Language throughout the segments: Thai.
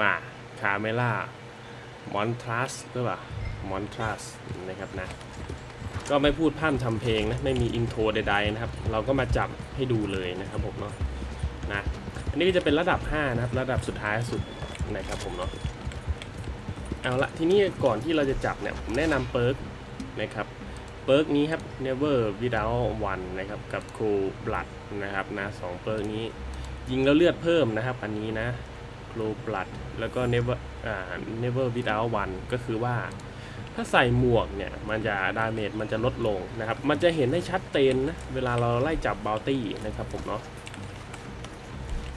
มาคาเมล่ามอนทรัสหรือเปล่ามอนทรัสนะครับนะ ก็ไม่พูดพร่ำทำเพลงนะ ไม่มีอินโทรใดๆนะครับ เราก็มาจับให้ดูเลยนะครับผมเนาะนะ อันนี้ก็จะเป็นระดับ 5 นะครับ ระดับสุดท้ายสุดนะครับผมเนาะเอาละทีนี้ก่อนที่เราจะจับเนี่ยผมแนะนำเปิร์กนะครับเปิร์กนี้ครับ never without one นะครับกับ cool blood นะครับนะสองเปิร์กนี้ยิงแล้วเลือดเพิ่มนะครับ อันนี้นะ cool blood แล้วก็ never อ่า never without one ก็คือว่า ถ้าใส่หมวกเนี่ย มันจะดาเมจมันจะลดลงนะครับ มันจะเห็นได้ชัดเจนนะ เวลาเราไล่จับบาวตี้นะครับผมเนาะ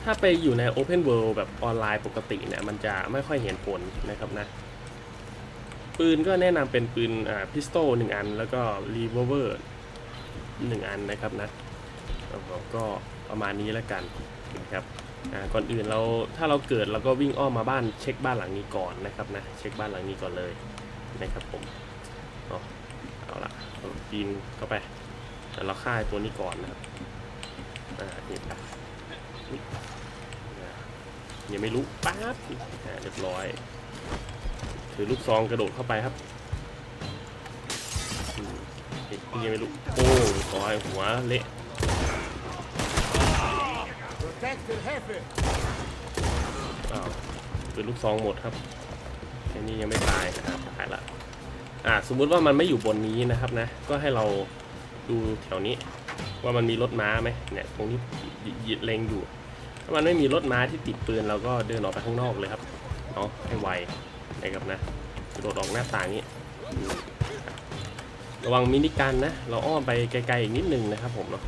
ถ้าไปอยู่ใน Open World แบบออนไลน์ปกติเนี่ย มันจะไม่ค่อยเห็นผลนะครับนะ ปืนก็แนะนำเป็นปืนอ่าพิสโตหนึ่งอัน แล้วก็รีเวอร์เวอร์หนึ่งอันนะครับนะก็ประมาณนี้แล้วกันนะครับ ก่อนอื่นเราถ้าเราเกิดเราก็วิ่งอ้อมมาบ้านเช็คบ้านหลังนี้ก่อนนะครับนะเช็คบ้านหลังนี้ก่อนเลยนะครับผมเอาละปีนเข้าไปแต่เราฆ่าตัวนี้ก่อนนะครับอ่านี่ครับยังไม่รู้ปั๊บเรียบร้อย ถือลูกซองกระโดดเข้าไปครับยังไม่รู้โอ้ยหัวเละ อ้าวถือลูกซองหมดครับแค่นี้ยังไม่ตายนะครับตายละอ่าสมมุติว่ามันไม่อยู่บนนี้นะครับนะ ก็ให้เราดูแถวนี้ ว่ามันมีรถม้าไหมเนี่ยตรงที่ยิดเล็งอยู่ ถ้ามันไม่มีรถม้าที่ติดปืนเราก็เดินออกไปข้างนอกเลยครับเนาะให้ไวนะครับนะกระโดดออกหน้าต่างนี้อืมครับระวังมินิกันนะ เราอ้อมไปไกลๆอีกนิดนึงนะครับผมเนาะ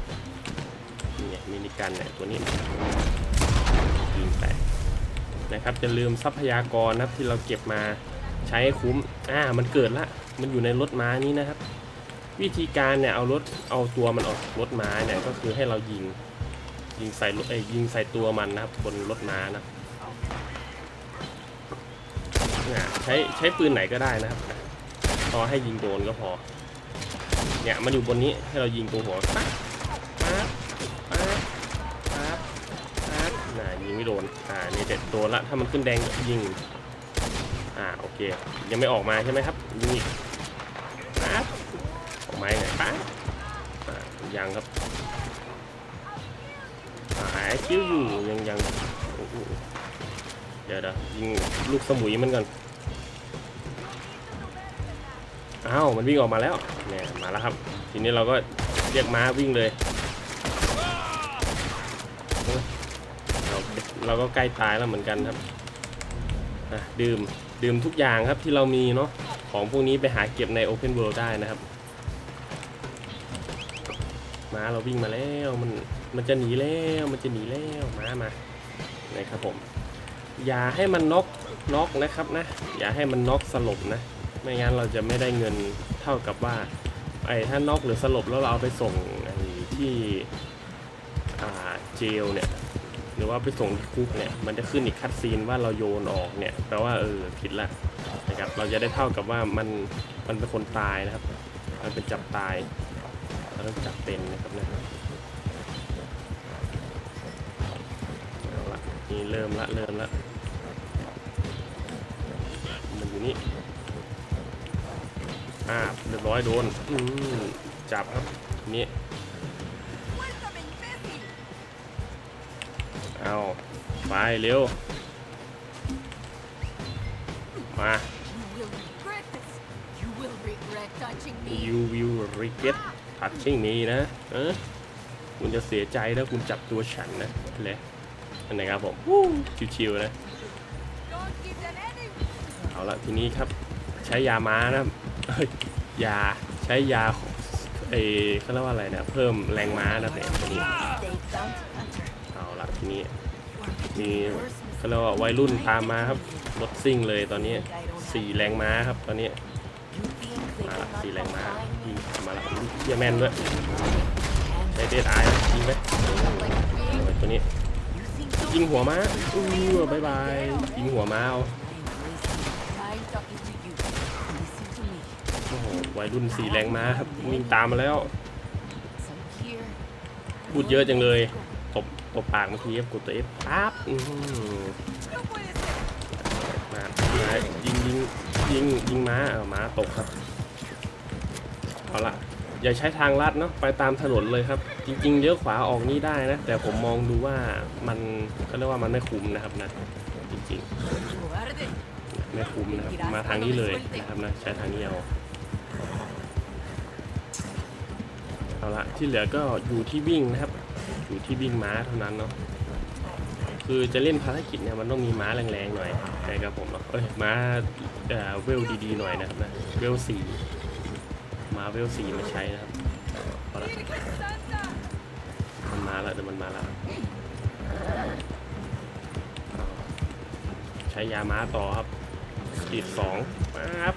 นี่ไงมินิกันเนี่ยตัวนี้ยิงไปนะครับจะลืมทรัพยากรนะครับที่เราเก็บมาใช้ใคุ้มอ่ามันเกิดละมันอยู่ในรถม้านี้นะครับ วิธีการเนี่ยเอารถเอาตัวมันออกรถม้าเนี่ยก็คือให้เรายิงยิงใส่รถเอ้ยยิงใส่ตัวมันนะครับบนรถม้านะเนี่ยใช้ใช้ปืนไหนก็ได้นะครับพอให้ยิงโดนก็พอเนี่ยมันอยู่บนนี้ให้เรายิงตัวหัวปั๊บปั๊บปั๊บปั๊บปั๊บน่ะ ยิงไม่โดน อ่านี่เด็ดโดนละถ้ามันขึ้นแดงก็ยิง อ่าโอเค ยังไม่ออกมาใช่ไหมครับยิงอีกปั๊บออกมาไงปั๊บอ่ายังครับหายคิ้วอยู่ยังยังเดี๋ยวเดี๋ยวยิงลูกสมุยมันก่อนอ้าวมันวิ่งออกมาแล้วเนี่ยมาแล้วครับ ทีนี้เราก็เรียกม้าวิ่งเลยโอ้ย เราก็ใกล้ตายแล้วเหมือนกันครับอะดื่มดื่มทุกอย่างครับที่เรามีเนาะของพวกนี้ไปหาเก็บใน Open World ได้นะครับม้าเราวิ่งมาแล้วมันมันจะหนีแล้วมันจะหนีแล้วม้ามานะครับผม อย่าให้มันน็อกน็อกนะครับนะ อย่าให้มันน็อกสลบนะไม่งั้นเราจะไม่ได้เงินเท่ากับว่าไอ้ถ้าน็อกหรือสลบแล้วเราเอาไปส่งไอ้ที่เจลเนี่ย หรือว่าไปส่งที่คุกเนี่ยมันจะขึ้นอีกคัดซีนว่าเราโยนออกเนี่ยแปลว่าเออผิดละนะครับเราจะได้เท่ากับว่ามันมันเป็นคนตายนะครับ มันเป็นจับตายเราต้องจับเป็นนะครับนะเอาละนี่เริ่มละเริ่มละมันอยู่นี่อ่าเรียบร้อยโดนอืมจับครับนี้ เอาไปเร็ว มา You will regret this. You will regret touching me. you will regret touching me นะเออคุณจะเสียใจถ้าคุณจับตัวฉันนะเลยอันไหนครับผมวู้ชิวๆนะ Don't give them any. เอาละทีนี้ครับใช้ยาม้านะครับเอ้ยยาใช้ยาเออเขาเรียกว่าอะไรนะ เพิ่มแรงม้านะเนี่ย ทีนี้มีเขาเรียกว่าวัยรุ่นตามมาครับรถซิ่งเลยตอนนี้สี่แรงม้าครับตอนนี้มาละสี่แรงม้ายิงมาละเฮียแมนด้วย And ใช้เดดไอยิงไหมตัวนี้ยิงหัวม้าอู้บายบายยิงหัวม้าเอาโอ้โหวัยรุ่นสี่แรงม้าครับวิ่งตามมาแล้วพูดเยอะจังเลย บตบปากเมื่อกี้กดตัวเอฟปั๊บอื้อหือยิงยิงยิงม้าเออม้าตกครับเอาละอย่าใช้ทางลัดเนาะไปตามถนนเลยครับ จริงๆเลี้ยวขวาออกนี่ได้นะ แต่ผมมองดูว่ามันเขาเรียกว่ามันไม่คุ้มนะครับนะ จริงๆไม่คุ้มนะครับมาทางนี้เลยนะครับนะใช้ทางนี้เอาเอาละที่เหลือก็อยู่ที่วิ่งนะครับ อยู่ที่วิ่งม้าเท่านั้นเนาะคือจะเล่นภารกิจเนี่ยมันต้องมีม้าแรงๆหน่อยนะครับผมเนาะเอ้ยม้าเวลดีๆหน่อยนะครับนะเวลสี่ม้าเวลสี่มาใช้นะครับเอาละมันมาแล้วเดี๋ยวมันมาแล้วใช้ยาม้าต่อครับขีดสองปั๊บ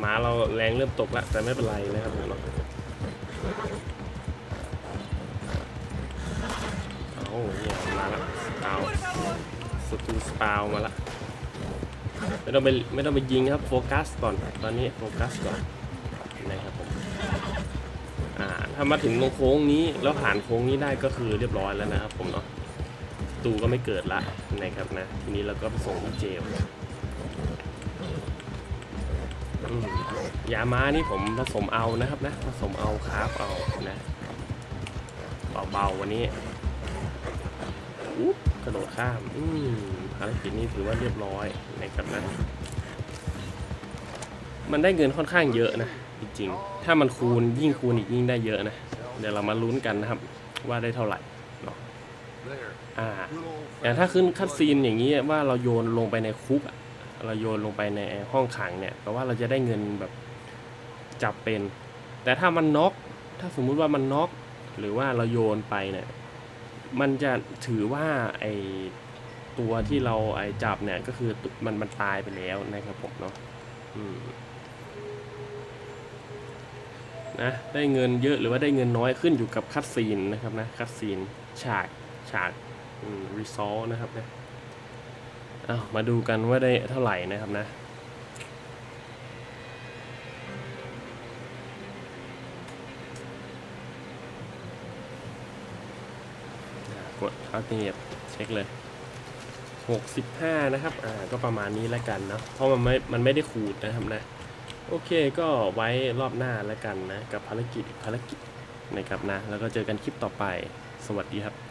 อืมเอาละม้าเราแรงเริ่มตกแล้วแต่ไม่เป็นไรนะครับผมเนาะเอาเนี่ยมาละเอาสตูสปาวมาละไม่ต้องไปไม่ต้องไปยิงครับโฟกัสก่อนตอนนี้โฟกัสก่อนนะครับผมอ่าถ้ามาถึงตรงโค้งนี้แล้วผ่านโค้งนี้ได้ก็คือเรียบร้อยแล้วนะครับผมเนาะตูก็ไม่เกิดละนะครับนะทีนี้เราก็ไปส่งที่เจลอืม ยาม้านี่ผมผสมเอานะครับนะผสมเอาคราฟเอานะเบาๆวันนี้กระโดดข้ามอืมภารกิจนี้ถือว่าเรียบร้อยนะครับนะมันได้เงินค่อนข้างเยอะนะจริงๆถ้ามันคูณยิ่งคูณอีกยิ่งได้เยอะนะเดี๋ยวเรามาลุ้นกันนะครับ ว่าได้เท่าไหร่เนาะอ่าอย่างถ้าขึ้นคัดซีนอย่างนี้ว่าเราโยนลงไปในคุกอะ เราโยนลงไปในห้องขังเนี่ยแปลว่าเราจะได้เงินแบบจับเป็น แต่ถ้ามันน็อกถ้าสมมุติว่ามันน็อกหรือว่าเราโยนไปเนี่ยมันจะถือว่าไอตัวที่เราไอจับเนี่ยก็คือมันมันตายไปแล้วนะครับผมเนาะนะได้เงินเยอะหรือว่าได้เงินน้อยขึ้นอยู่กับคัดซีนนะครับนะคัดซีนฉากฉากรีซอลนะครับนะ เอามาดูกันว่าได้เท่าไหร่นะครับนะกดอัลเทเนตเช็คเลย 65 นะครับ อ่า ก็ประมาณนี้แล้วกันเนาะ เพราะมันไม่ มันไม่ได้ขูดนะครับนะ โอเค ก็ไว้รอบหน้าแล้วกันนะ กับภารกิจภารกิจนะครับนะ แล้วก็เจอกันคลิปต่อไป สวัสดีครับ